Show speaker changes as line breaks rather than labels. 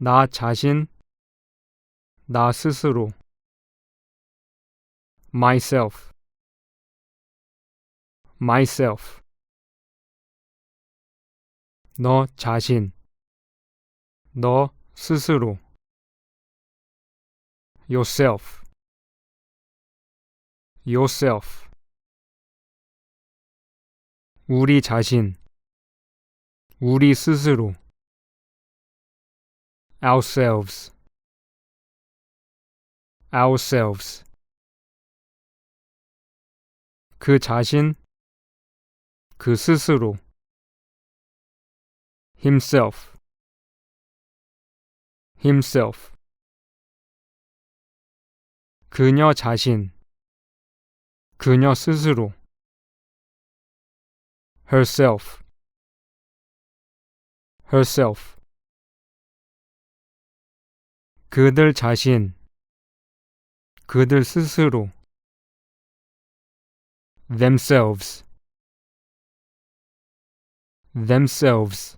나 자신, 나 스스로. myself, myself. 너 자신, 너 스스로. yourself, yourself. 우리 자신, 우리 스스로. Ourselves, ourselves. 그 자신, 그 스스로. himself, himself. 그녀 자신, 그녀 스스로. herself, herself. 그들 자신, 그들 스스로. themselves, themselves.